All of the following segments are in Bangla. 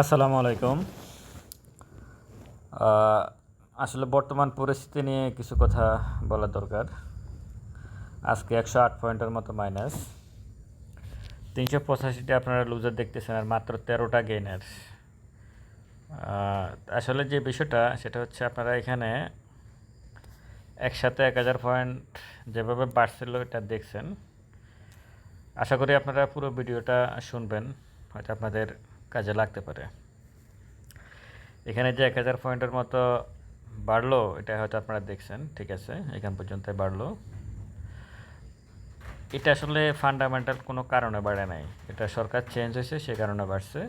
আসসালামু আলাইকুম। আসলে বর্তমান পরিস্থিতি নিয়ে কিছু কথা বলা দরকার। আজকে একশো আট পয়েন্টের মতো মাইনাস তিনশো পঁচাশিটা আপনারা লুজার দেখতেছেন আর মাত্র তেরোটা গেইনার আসলে যে বিষয়টা, সেটা হচ্ছে আপনারা এখানে একসাথে এক হাজার পয়েন্ট যেভাবে বাড়ছিল এটা দেখছেন। আশা করি আপনারা পুরো ভিডিওটা শুনবেন। হয়তো আপনাদের কাজে লাগতে পারে। এখানে যে এক হাজার পয়েন্টের মতো বাড়লো, এটা হয়তো আপনারা দেখছেন, ঠিক আছে, এখান পর্যন্ত বাড়লো। এটা আসলে ফান্ডামেন্টাল কোনো কারণে বাড়ে নাই। এটা সরকার চেঞ্জ হয়েছে, সে কারণে বাড়ছে।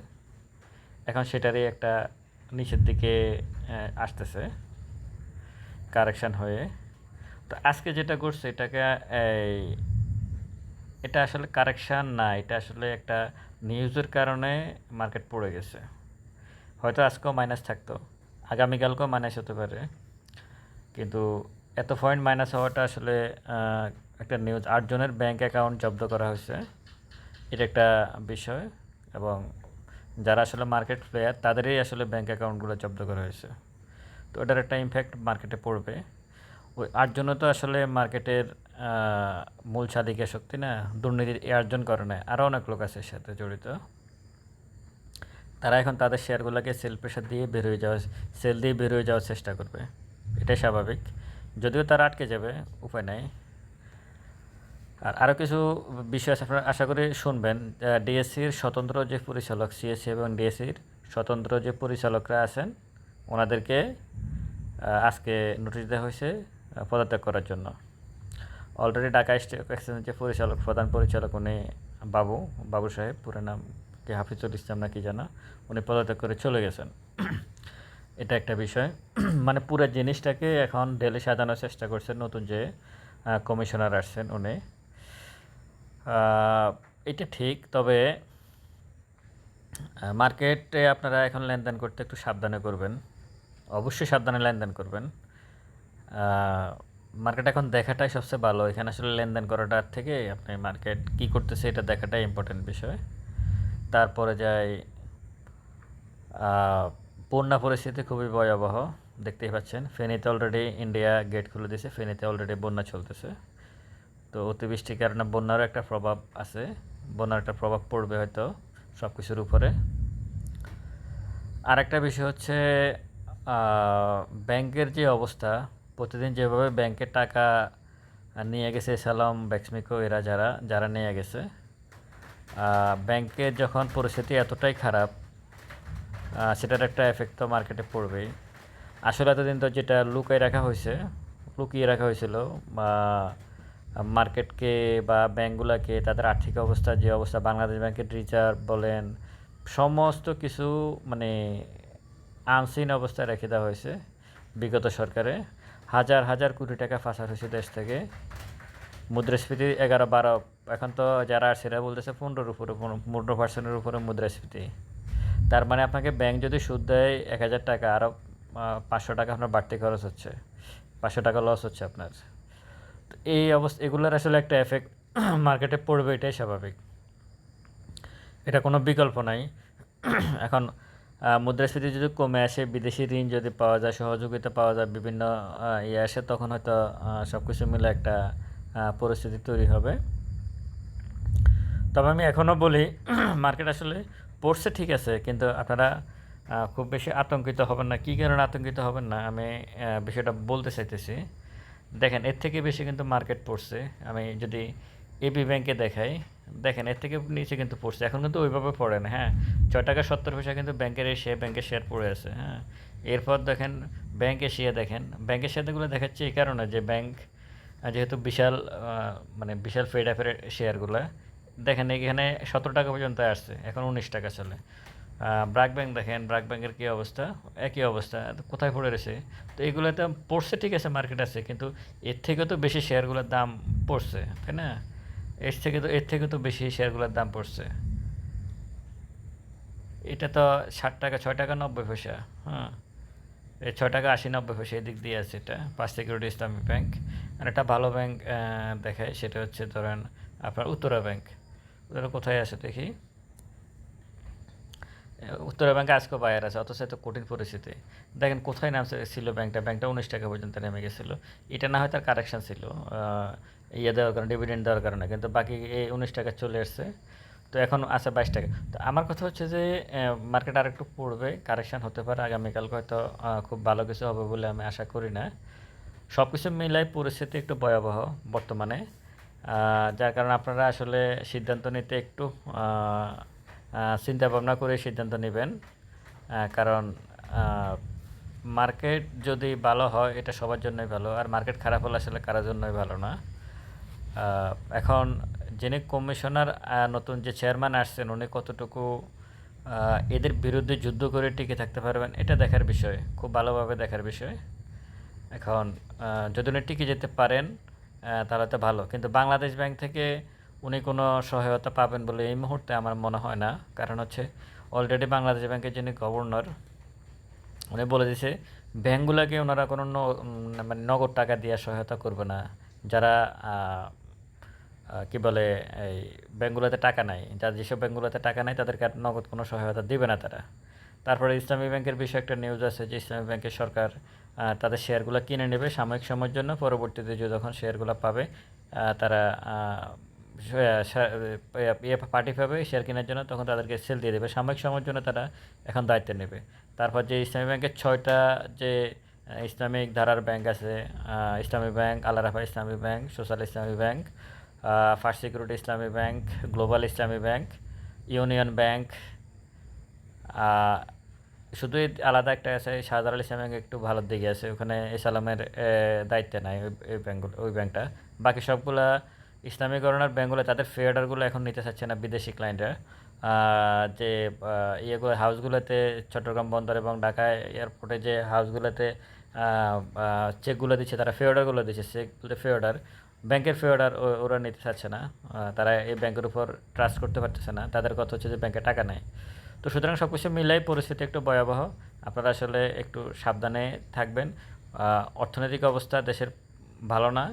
এখন সেটারই একটা নিচের দিকে আসতেছে কারেকশান হয়ে। তো আজকে যেটা করছে এটাকে, এই, এটা আসলে কারেকশান না, এটা আসলে একটা নিউজের কারণে মার্কেট পড়ে গেছে। হয়তো আজকেও মাইনাস থাকতো। আগামীকালকেও মাইনাস হতে পারে। কিন্তু এত পয়েন্ট মাইনাস হওয়াটা আসলে একটা নিউজ আটজনের ব্যাঙ্ক অ্যাকাউন্ট জব্দ করা হয়েছে। এটা একটা বিষয়। এবং যারা আসলে মার্কেট প্লেয়ার তাদেরই আসলে ব্যাঙ্ক অ্যাকাউন্টগুলো জব্দ করা হয়েছে। তো ওটার একটা ইমপ্যাক্ট মার্কেটে পড়বে। ওই আটজনও তো আসলে মার্কেটের মূল চালিকা শক্তি না, দুর্নীতির এ অর্জন করে না। আরও অনেক লোক আছে সাথে জড়িত। তারা এখন তাদের শেয়ারগুলোকে সেল প্রেশার দিয়ে বের হয়ে যাওয়ার সেল দিয়ে বের হয়ে যাওয়ার চেষ্টা করবে। এটাই স্বাভাবিক। যদিও তারা আটকে যাবে, উপায় নাই। আর আরও কিছু বিষয় আছে আপনারা আশা করি শুনবেন। ডিএসসির স্বতন্ত্র যে পরিচালক সিএসসি এবং ডিএসসির স্বতন্ত্র যে পরিচালকরা আছেন, ওনাদেরকে আজকে নোটিশ দেওয়া হয়েছে। পদত্যাগ করার জন্য। অলরেডি ঢাকা স্টক এক্সচেঞ্জের পরিচালক, প্রধান পরিচালক উনি বাবু বাবু সাহেব, পুরো নাম কি হাফিজুল ইসলাম না কি জানা, উনি পদত্যাগ করে চলে গেছেন। এটা একটা বিষয়। মানে পুরো জিনিসটাকে এখন ডেলে সাজানোর চেষ্টা করছেন নতুন যে কমিশনার আসছেন উনি। এটা ঠিক, তবে মার্কেটে আপনারা এখন লেনদেন করতে একটু সাবধানে করবেন। অবশ্যই সাবধানে লেনদেন করবেন। মার্কেট এখন দেখাটাই সবচেয়ে ভালো। এখানে আসলে লেনদেন করাটার থেকে আপনি মার্কেট কী করতেছে এটা দেখাটাই ইম্পর্টেন্ট বিষয়। তারপরে আহ, বন্যা পরিস্থিতি খুবই ভয়াবহ দেখতেই পাচ্ছেন। ফেনীতে অলরেডি ইন্ডিয়া গেট খুলে দিয়েছে ফেনীতে অলরেডি বন্যা চলতেছে। তো অতিবৃষ্টির কারণে বন্যারও একটা প্রভাব আছে বন্যার একটা প্রভাব পড়বে হয়তো সব কিছুর উপরে। আরেকটা বিষয় হচ্ছে ব্যাংকের যে অবস্থা প্রতিদিন যেভাবে ব্যাংকের টাকা নিয়ে গেছে সালাম ব্যাক্সমিকো এরা যারা যারা নিয়ে গেছে ব্যাংকের যখন পরিস্থিতি এতটাই খারাপ সেটার একটা এফেক্ট তো মার্কেটে পড়বেই। আসলে এতদিন তো যেটা লুকাই রাখা হয়েছে, লুকিয়ে রাখা হয়েছিল, বা মার্কেটকে বা ব্যাংকগুলোকে তাদের আর্থিক অবস্থা, যে অবস্থা, বাংলাদেশ ব্যাংকের রিজার্ভ বলেন, সমস্ত কিছু মানে আনসিন অবস্থায় রেখে দেওয়া হয়েছে বিগত সরকারে। হাজার হাজার কোটি টাকা ফাঁসার হয়েছে দেশ থেকে। মুদ্রাস্ফীতি এগারো, বারো, এখন তো যারা সেরা বলতেছে পনেরোর উপরে, পনেরো পার্সেন্টের উপরে মুদ্রাস্ফীতি। তার মানে আপনাকে ব্যাংক যদি সুদ দেয় এক হাজার টাকা আরও পাঁচশো টাকা আপনার বাড়তি খরচ হচ্ছে। পাঁচশো টাকা লস হচ্ছে আপনার। তো এই অবস্থা, এগুলোর আসলে একটা এফেক্ট মার্কেটে পড়বে, এটাই স্বাভাবিক। এটা কোনো বিকল্প নাই। এখন মুদ্রাস্ফীতি যদি কমে আসে, বিদেশি ঋণ যদি পাওয়া যায়, সহযোগিতা পাওয়া যায়, বিভিন্ন ইয়ে আসে, তখন হয়তো সব কিছু মিলে একটা পরিস্থিতি তৈরি হবে। তবে আমি এখনও বলি মার্কেট আসলে পড়ছে ঠিক আছে, কিন্তু আপনারা খুব বেশি আতঙ্কিত হবেন না। কী কারণে আতঙ্কিত হবেন না? আমি বিষয়টা বলতে চাইতেছি। দেখেন, এর থেকে বেশি কিন্তু মার্কেট পড়ছে। আমি যদি এবি ব্যাংকে দেখাই দেখেন, এর থেকে নিচে কিন্তু পড়ছে। এখন কিন্তু ওইভাবে পড়ে না হ্যাঁ? ছয় টাকা সত্তর পয়সা কিন্তু ব্যাংকের শেয়ার ব্যাংকের শেয়ার পড়ে আছে হ্যাঁ? এরপর দেখেন ব্যাংকের শেয়ার দেখেন। ব্যাংকের শেয়ারগুলো দেখাচ্ছে এই কারণে যে ব্যাংক যেহেতু বিশাল মানে বিশাল ফেড অ্যাপের শেয়ারগুলো দেখেন এখানে সতেরো টাকা পর্যন্ত আসছে, এখন উনিশ টাকা চলে। ব্রাক ব্যাংক দেখেন ব্রাক ব্যাংকের কী অবস্থা? একই অবস্থা কোথায় পড়ে রয়েছে? তো এগুলোতে পড়ছে, ঠিক আছে মার্কেট আছে, কিন্তু এর থেকে তো বেশি শেয়ারগুলোর দাম পড়ছে, তাই না? এর থেকে তো, এর থেকে তো বেশি শেয়ারগুলোর দাম পড়ছে। এটা তো ষাট টাকা, ছয় টাকা, নব্বই পয়সা হ্যাঁ। এই ছয় টাকা, আশি, নব্বই পয়সা এদিক দিয়ে আছে এটা। পাঁচ সিকিউরিটি ইসলামী ব্যাংক। আর একটা ভালো ব্যাংক দেখায়, সেটা হচ্ছে ধরেন আপনার উত্তরা ব্যাংক। উত্তরা কোথায় আছে দেখি? উত্তরা ব্যাংকে আজকেও বায়ার আছে, অথচ এত কঠিন পরিস্থিতি। দেখেন কোথায় নামছে ছিল ব্যাংকটা ব্যাংকটা উনিশ টাকা পর্যন্ত নেমে গেছিল। এটা না হয় তার কারেকশান ছিল ইয়ে দেওয়ার কারণে ডিভিডেন্ড দেওয়ার কারণে, কিন্তু বাকি এই উনিশ টাকা চলে এসছে। তো এখন আছে বাইশ টাকা। তো আমার কথা হচ্ছে যে মার্কেট আর একটু পড়বে, কারেকশান হতে পারে আগামীকাল হয়তো খুব ভালো কিছু হবে বলে আমি আশা করি না। সব কিছু মিলাই পরিস্থিতি একটু ভয়াবহ বর্তমানে। যার কারণে আপনারা আসলে সিদ্ধান্ত নিতে একটু চিন্তা ভাবনা করে সিদ্ধান্ত নেবেন কারণ মার্কেট যদি ভালো হয়, এটা সবার জন্যই ভালো, আর মার্কেট খারাপ হলে আসলে কারোর জন্যই ভালো না। এখন যিনি কমিশনার নতুন যে চেয়ারম্যান আসছেন, উনি কতটুকু এদের বিরুদ্ধে যুদ্ধ করে টিকে থাকতে পারবেন, এটা দেখার বিষয়, খুব ভালোভাবে দেখার বিষয়। এখন যদি উনি টিকে যেতে পারেন তাহলে তো ভালো, কিন্তু বাংলাদেশ ব্যাংক থেকে উনি কোনো সহায়তা পাবেন বলে এই মুহূর্তে আমার মনে হয় না। কারণ হচ্ছে অলরেডি বাংলাদেশ ব্যাংকের যিনি গভর্নর উনি বলে দিছে ব্যাঙ্কগুলোকে ওনারা কোনো মানে নগদ টাকা দিয়ে সহায়তা করবে না। যারা কি বলে, এই ব্যাঙ্কগুলোতে টাকা নাই, যার যেসব ব্যাঙ্কগুলোতে টাকা নাই তাদেরকে নগদ কোনো সহায়তা দিবে না তারা। তারপরে ইসলামী ব্যাংকের বিষয়ে একটা নিউজ আছে যে ইসলামী ব্যাংকের সরকার তাদের শেয়ারগুলো কিনে নেবে সাময়িক সময়ের জন্য। পরবর্তীতে যে যখন শেয়ারগুলো পাবে তারা পার্টি পাবে শেয়ার কেনার জন্য, তখন তাদেরকে সেল দিয়ে দেবে। সাময়িক সময়ের জন্য তারা এখন দায়িত্ব নেবে। তারপর যে ইসলামী ব্যাংকের ছয়টা যে ইসলামিক ধারার ব্যাংক আছে ইসলামী ব্যাংক আল্লারাফা ইসলামী ব্যাংক, সোশ্যাল ইসলামী ব্যাংক ফার্স্ট সিকিউরিটি ইসলামী ব্যাংক, গ্লোবাল ইসলামী ব্যাংক, ইউনিয়ন ব্যাংক শুধু আলাদা একটা আছে, শাহজালাল ইসলাম ব্যাংক একটু ভালোর দিকে আছে। ওখানে ইসলামের দায়িত্বে নাই ওই ব্যাংকগুলো, ওই ব্যাংকটা। বাকি সবগুলা ইসলামীকরণের ব্যাংকগুলো তাদের ফেয়ারগুলো এখন নিতে চাচ্ছে না বিদেশি ক্লায়েন্টরা যে ইয়েগুলো হাউসগুলোতে চট্টগ্রাম বন্দর এবং ঢাকা এয়ারপোর্টে যে হাউসগুলোতে চেকগুলো দিচ্ছে, তারা ফেওডারগুলো দিচ্ছে চেকগুলো ফেওডার ব্যাংকের ফেওডার ওরা নিতে চাচ্ছে না। তারা এই ব্যাংকের উপর ট্রাস্ট করতে পারতেছে না। তাদের কথা হচ্ছে যে ব্যাংকে টাকা নেয় তো সুতরাং সব কিছু মিলাই পরিস্থিতি একটু ভয়াবহ। আপনারা আসলে একটু সাবধানে থাকবেন। অর্থনৈতিক অবস্থা দেশের ভালো না।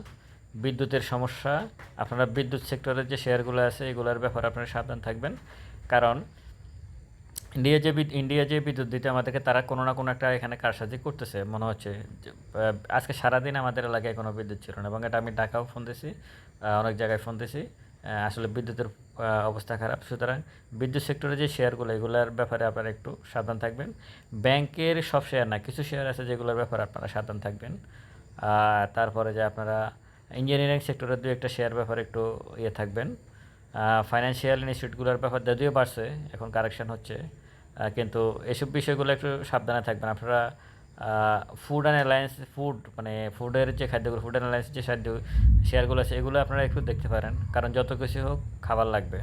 বিদ্যুতের সমস্যা আপনারা বিদ্যুৎ সেক্টরের যে শেয়ারগুলো আছে এগুলোর ব্যাপারে আপনারা সাবধান থাকবেন। কারণ ইন্ডিয়া যে ইন্ডিয়া যে বিদ্যুৎ দিতে আমাদেরকে তারা কোনো না কোনো একটা এখানে কারসাজি করতেছে। মনে হচ্ছে আজকে সারাদিন আমাদের এলাকায় কোনো বিদ্যুৎ ছিল না। এবং এটা আমি ঢাকাও ফোন আহ, অনেক জায়গায় ফোন দিছি। আসলে বিদ্যুতের অবস্থা খারাপ। সুতরাং বিদ্যুৎ সেক্টরে যে শেয়ারগুলো এগুলোর ব্যাপারে আপনারা একটু সাবধান থাকবেন। ব্যাংকের সব শেয়ার না কিছু শেয়ার আছে যেগুলোর ব্যাপারে আপনারা সাবধান থাকবেন। তারপরে যে আপনারা ইঞ্জিনিয়ারিং সেক্টরের দু একটা শেয়ার ব্যাপারে একটু ইয়ে থাকবেন। ফাইন্যান্সিয়াল ইনস্টিটিউটগুলোর ব্যাপার যদিও বাড়ছে এখন কারেকশন হচ্ছে। কিন্তু এসব বিষয়গুলো একটু সাবধানে থাকবেন। আপনারা ফুড অ্যান্ড অ্যালায়েন্স ফুড মানে ফুডের যে খাদ্যগুলো ফুড অ্যান্ড অ্যালায়েন্স যে খাদ্য শেয়ারগুলো আছে এগুলো আপনারা একটু দেখতে পারেন। কারণ যত কিছু হোক খাবার লাগবে।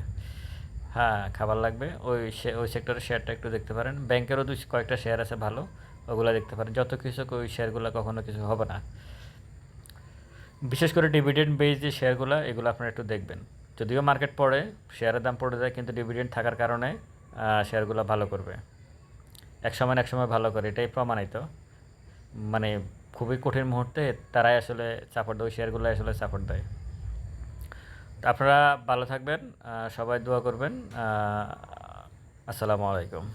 হ্যাঁ খাবার লাগবে। ওই ওই সেক্টরের শেয়ারটা একটু দেখতে পারেন। ব্যাংকেরও দু কয়েকটা শেয়ার আছে ভালো ওগুলো দেখতে পারেন। যত কিছু হোক, ওই শেয়ারগুলো কখনো কিছু হবে না। বিশেষ করে ডিভিডেন্ড বেস যে শেয়ারগুলো এগুলো আপনারা একটু দেখবেন। যদিও মার্কেট পড়ে শেয়ারের দাম পড়ে যায়, কিন্তু ডিভিডেন্ড থাকার কারণে শেয়ারগুলো ভালো করবে। এক সময় এক সময় ভালো করে, এটাই প্রমাণিত। মানে খুবই কঠিন মুহূর্তে তারাই আসলে সাপোর্ট দেয় শেয়ারগুলো আসলে সাপোর্ট দেয়। আপনারা ভালো থাকবেন সবাই দোয়া করবেন আসসালামু আলাইকুম।